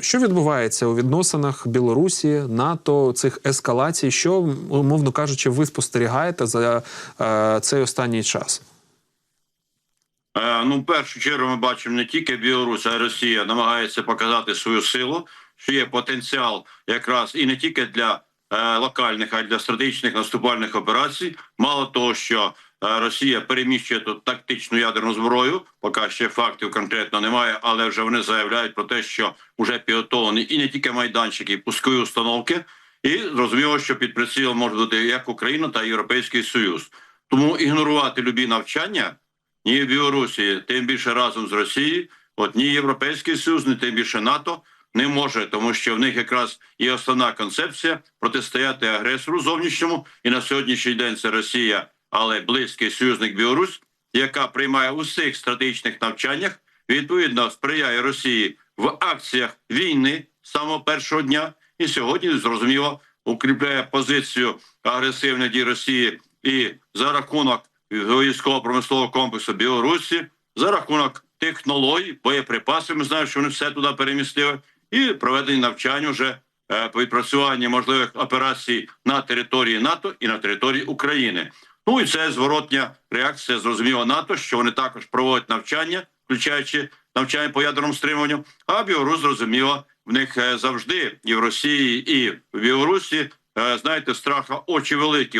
Що відбувається у відносинах Білорусі, НАТО, цих ескалацій? Що, умовно кажучи, ви спостерігаєте за е, цей останній час? Е, Ну, в першу чергу ми бачимо не тільки Білорусь, а й Росія намагається показати свою силу, що є потенціал якраз і не тільки для е, локальних, а й для стратегічних наступальних операцій. Мало того, що Росія переміщує тут тактичну ядерну зброю, поки ще фактів конкретно немає, але вже вони заявляють про те, що вже підготовлені і не тільки майданчики, і пускові установки. І зрозуміло, що під прицілом може бути як Україна та Європейський Союз. Тому ігнорувати любі навчання ні в Білорусі, тим більше разом з Росією, от ні Європейський Союз, ні тим більше НАТО не може, тому що в них якраз є основна концепція протистояти агресору зовнішньому. І на сьогоднішній день це Росія, але близький союзник Білорусь, яка приймає у всіх стратегічних навчаннях, відповідно сприяє Росії в акціях війни самого першого дня. І сьогодні зрозуміло укріпляє позицію агресивних дій Росії і за рахунок військово-промислового комплексу Білорусі, за рахунок технологій, боєприпасів. Ми знаємо, що вони все туди перемістили, і проведені навчання вже е, по відпрацюванні можливих операцій на території НАТО і на території України. Ну і це зворотня реакція зрозуміло НАТО, що вони також проводять навчання, включаючи навчання по ядерному стримуванню. А Білорусь зрозуміло, в них е, завжди і в Росії, і в Білорусі, е, знаєте, страха очі великі.